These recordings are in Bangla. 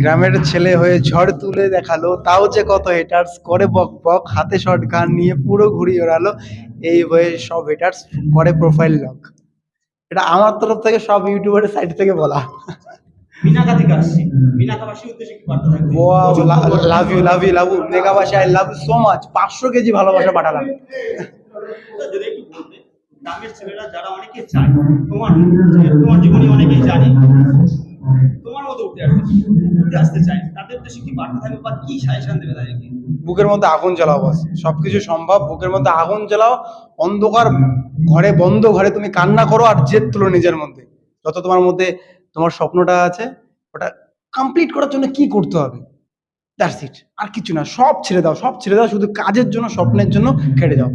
গ্রামের ছেলে হয়ে ঝড় তুলে দেখাল তাও যে কত হেটার্স করে বক বক হাতে শর্ট গান নিয়ে পুরো ঘুরিয়ে ওড়ালো এই হয়ে সব হেটার্স করে প্রোফাইল লক এটা আমার তরফ থেকে সব ইউটিউবারের সাইড থেকে বলা। Love you love you love you মেগাবাসী I love you so much পাঁচশো কেজি ভালোবাসা পাঠালাম। যদি একটু বলতে গ্রামের ছেলেরা যারা অনেকে চায় তোমার তোমার জীবনে অনেকেই জানে তোমার মতো উঠে আসতে উঠে আসতে চায় তাদের উদ্দেশ্যে কি বার্তা থাকবে বা কি সাজেশন দেবে তাদেরকে? বুকের মধ্যে আগুন জ্বালাও বাস। সবকিছু সম্ভব। বুকের মধ্যে আগুন জ্বালাও। অন্ধকার ঘরে বন্ধ ঘরে তুমি কান্না করো আর জেদ তুলো নিজের মধ্যে। যত তোমার মধ্যে তোমার স্বপ্নটা আছে ওটা কমপ্লিট করার জন্য কি করতে হবে? দ্যাটস ইট আর কিছু না। সব ছেড়ে দাও। সব ছেড়ে দাও। শুধু কাজের জন্য স্বপ্নের জন্য খেটে যাও।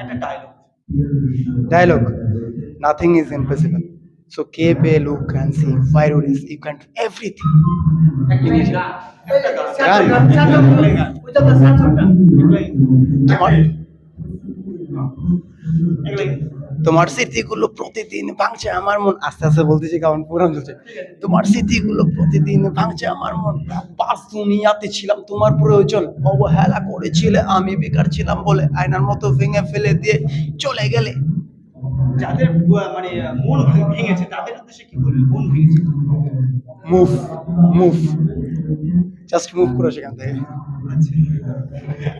একটা dialogue dialogue nothing is impossible so keep look and see fire is you can everything তোমার তোমার স্মৃতিগুলো প্রতিদিন ভাঙছে আমার মন। আস্তে আস্তে বলতেছি কারণ পুরান চলছে তোমার স্মৃতিগুলো প্রতিদিন ভাঙছে আমার মন। পাঁচ দুনিয়াতে ছিলাম, তোমার প্রয়োজন। অবহেলা করেছিলে, আমি বেকার ছিলাম বলে আয়নার মতো ভেঙে ফেলে দিয়ে চলে গেলে। যাদের মানে মন ভেঙেছে তাদের উদ্দেশ্যে কি বলবে মন ভেঙেছে। মুভ মুভ জাস্ট মুভ করো সেখান থেকে। আচ্ছা।